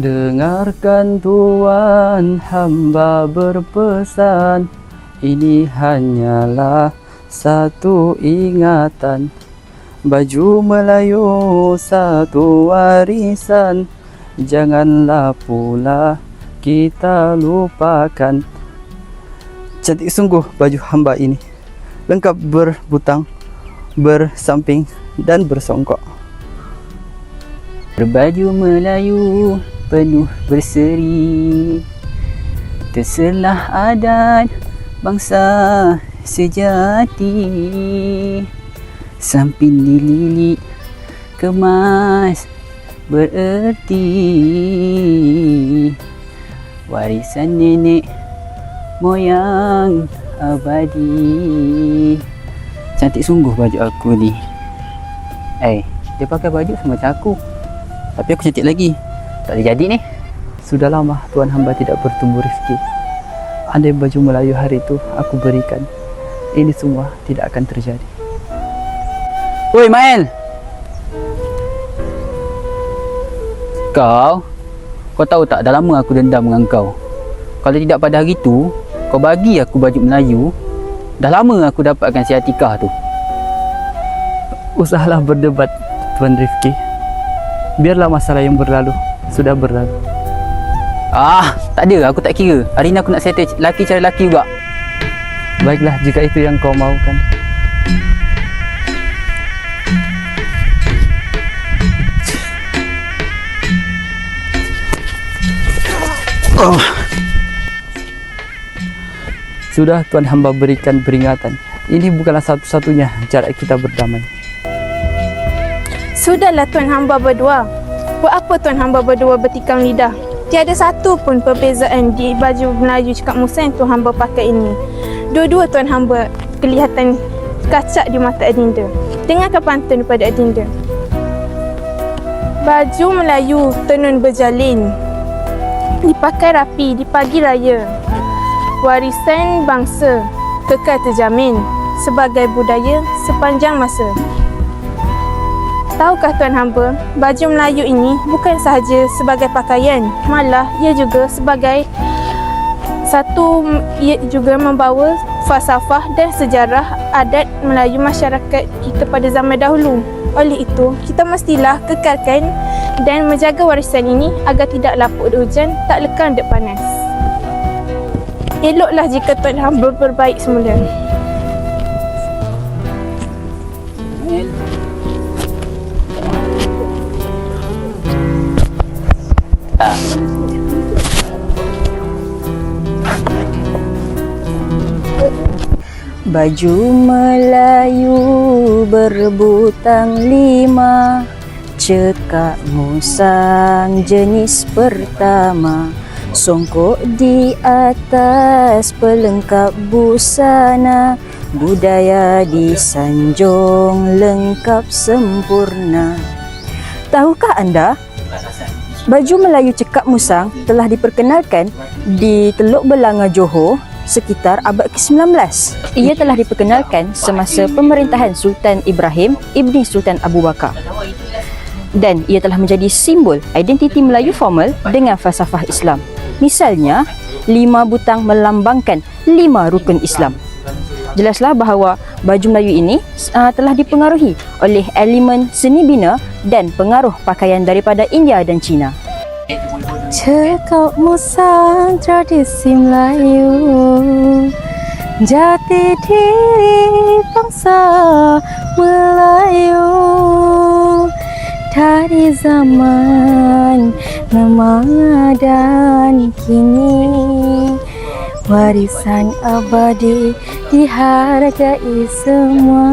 Dengarkan Tuhan hamba berpesan Ini hanyalah satu ingatan. Baju Melayu satu warisan Janganlah pula kita lupakan. Cantik sungguh baju hamba ini. Lengkap berbutang, bersamping dan bersongkok. Berbaju Melayu penuh berseri. Terselah adat bangsa sejati. Samping dililit kemas bererti. Warisan nenek moyang abadi. Cantik sungguh baju aku ni. Eh, dia pakai baju sama macam aku. Tapi aku cantik lagi Tak boleh jadi ni. Sudah lama Tuhan hamba tidak bertumbuh rezeki. Andai baju Melayu hari itu aku berikan Ini semua tidak akan terjadi. Woi Mael Kau? Kau tahu tak dah lama aku dendam dengan kau. Kalau tidak pada hari tu Kau bagi aku baju Melayu Dah lama aku dapatkan si Atikah tu. Usahlah berdebat Tuan Rifki. Biarlah masalah yang berlalu Sudah berlalu. Ah, tak ada, aku tak kira. Hari ni aku nak settle laki cari laki juga. Baiklah, jika itu yang kau mahukan Oh. Sudah Tuan hamba berikan peringatan. Ini bukanlah satu-satunya cara kita berdamai. Sudahlah Tuan Hamba berdua. Buat apa Tuan Hamba berdua bertikam lidah? Tiada satu pun perbezaan di baju Melayu cakap Musa yang Tuan Hamba pakai ini. Dua-dua Tuan Hamba kelihatan kacak di mata Adinda. Dengarkan pantun daripada Adinda. Baju Melayu tenun berjalin. Dipakai rapi di pagi raya. Warisan bangsa kekal terjamin sebagai budaya sepanjang masa. Tahukah Tuan Hamba, baju Melayu ini bukan sahaja sebagai pakaian, malah ia juga sebagai satu ia juga membawa falsafah dan sejarah adat Melayu masyarakat kita pada zaman dahulu. Oleh itu, kita mestilah kekalkan dan menjaga warisan ini agar tidak lapuk di hujan, tak lekang dek panas. Eloklah jika Tuan Hamba berbaik semula. Baju Melayu berbutang lima Cekak musang jenis pertama. Songkok di atas pelengkap busana Budaya disanjung lengkap sempurna. Tahukah anda Baju Melayu cekak musang telah diperkenalkan di Teluk Belanga Johor sekitar abad ke-19. Ia telah diperkenalkan semasa pemerintahan Sultan Ibrahim Ibni Sultan Abu Bakar. Dan ia telah menjadi simbol identiti Melayu formal dengan falsafah Islam. Misalnya, lima butang melambangkan lima rukun Islam. Jelaslah bahawa baju Melayu ini uh, telah dipengaruhi oleh elemen seni bina dan pengaruh pakaian daripada India dan China. Cekap musang tradisi Melayu Jati diri bangsa Melayu Dari zaman lama dan kini Warisan abadi dihargai semua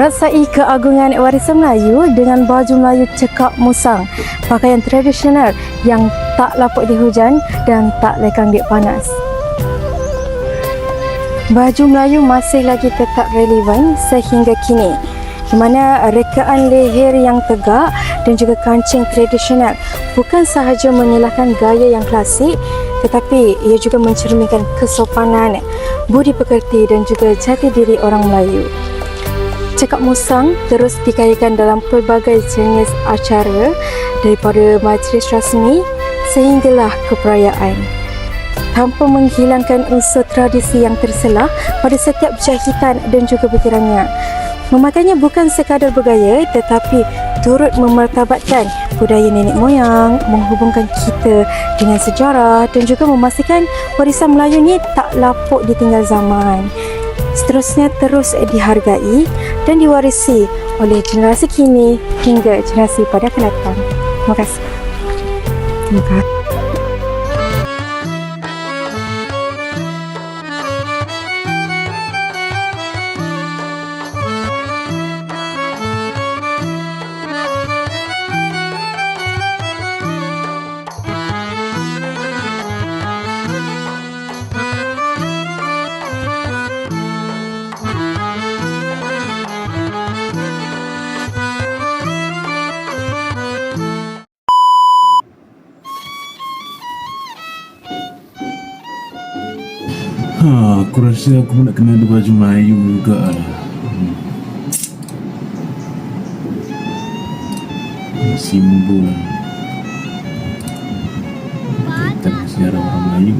Rasai keagungan warisan Melayu dengan baju Melayu cekak musang, pakaian tradisional yang tak lapuk di hujan dan tak lekang di panas. Baju Melayu masih lagi tetap relevan sehingga kini di mana rekaan leher yang tegak dan juga kancing tradisional bukan sahaja menyilahkan gaya yang klasik tetapi ia juga mencerminkan kesopanan, budi pekerti dan juga jati diri orang Melayu. Cekak Musang terus dikayakan dalam pelbagai jenis acara daripada majlis rasmi sehinggalah ke perayaan. Tanpa menghilangkan unsur tradisi yang terselah pada setiap jahitan dan juga butirannya. Memakainya bukan sekadar bergaya tetapi turut memartabatkan budaya nenek moyang, menghubungkan kita dengan sejarah dan juga memastikan warisan Melayu ni tak lapuk ditinggal zaman. Seterusnya terus dihargai dan diwarisi oleh generasi kini hingga generasi pada akan datang. Terima kasih. Terima kasih. Ha, aku rasa aku pun nak kena ada baju Melayu juga lah. Hmm. Simbol kaitan sejarah orang Melayu.